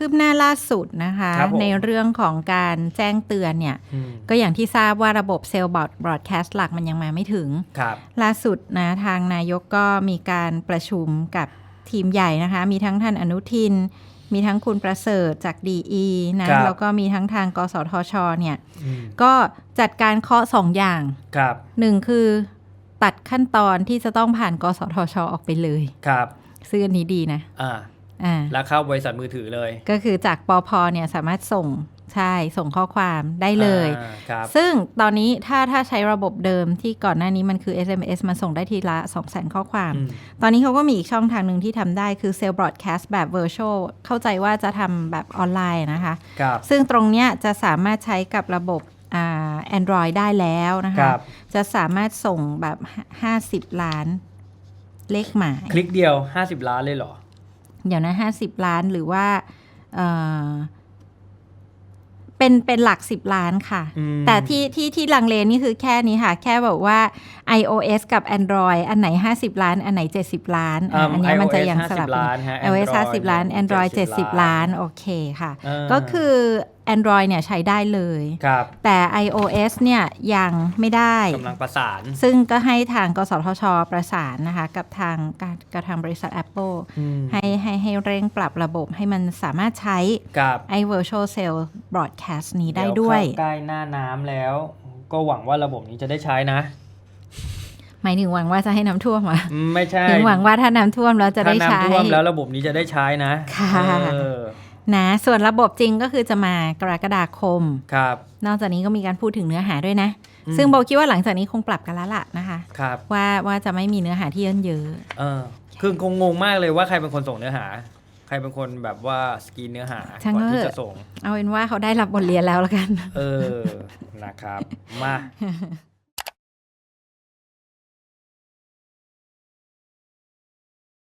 คืบหน้าล่าสุดนะคะครับผมในเรื่องของการแจ้งเตือนเนี่ยอืมก็อย่างที่ทราบว่าระบบเซลล์บอร์ดบรอดแคสต์หลักมันยังมาไม่ถึงครับล่าสุดนะทางนายกก็มีการประชุมกับทีมใหญ่นะคะ มีทั้งท่านอนุทิน มีทั้งคุณประเสริฐจากดีนะครับแล้วก็มีทั้งทางกสทชเนี่ยอืมก็จัดการเคาะสองอย่างครับหนึ่งคือตัดขั้นตอนที่จะต้องผ่านกสทชออกไปเลยครับ ซึ่งอันนี้ดีนะอ่าอ่า แล้วเข้าบริษัทมือถือเลย ก็คือจากปอพเนี่ยสามารถส่งใช่ส่งข้อความได้เลยอ่าครับซึ่งซึ่งตอนนี้ถ้าถ้าใช้ระบบเดิมที่ก่อนหน้านี้มันคือ SMS มันส่งได้ทีละ 2 0 0 0 0 0ข้อความอืมตอนนี้เขาก็มีอีกช่องทางหนึ่งที่ทำได้คือเซลล์บ r อ a แคสต์แบบ Virtual เข้าใจว่าจะทำแบบออนไลน์นะคะครับซึ่งตรงเนี้ยจะสามารถใช้กับระบบอ่า Android ได้แล้วนะคคะรับจะสามารถส่งแบบ 50 ล้านเลขหมาย คลิกเดียว 50 ล้านเลยเหรอ เดี๋ยวนะห้าสิบล้านหรือว่า เอ่อเป็นเป็นหลักสิบล้านค่ะอืมแต่ที่ที่ที่ลังเลนี่คือแค่นี้ค่ะ แค่บอกว่า iOS กับ Android อันไหน 50 ล้าน อันไหน 70 ล้านอะอืมอันเนี้ยมันจะยัง iOS สลับ50ล้านฮะ iOS Android 50 ล้าน Android 70 70ล้าน โอเคค่ะเออก็คือ Android เนี่ยใช้ได้เลยครับแต่ iOS เนี่ยยังไม่ได้กำลังประสาน ซึ่งก็ให้ทางกสทช ประสานนะคะ กับทางการกับทางบริษัท Apple อืมให้ให้ให้เร่งปรับระบบให้มันสามารถใช้กับไอ้ virtual cell broadcast นี้ได้เยวด้วยเข้าใกล้หน้าน้ำแล้ว ก็หวังว่าระบบนี้จะได้ใช้นะหมายถึงหวังว่าจะให้น้ำท่วมอะอืมไม่ใช่ถึงหวังว่าถ้าน้ำท่วมแล้วจะได้ถ้าใช้น้ำท่วมแล้วระบบนี้จะได้ใช้นะค่ะเออนะส่วนระบบจริงก็คือจะมากรกฎาคมครับ นอกจากนี้ก็มีการพูดถึงเนื้อหาด้วยนะอืมซึ่งโบคิดว่าหลังจากนี้คงปรับกันแล้วล่ะนะคะครับว่าว่าจะไม่มีเนื้อหาที่เยินเยอะเออคือคงงงมากเลยว่าใครเป็นคนส่งเนื้อหา ใครเป็นคนแบบว่าสกรีนเนื้อหาช่างก่อนที่เถอะ จะส่ง เอาเป็นว่าเขาได้รับบทเรียนแล้วละกัน เออ นะครับ มา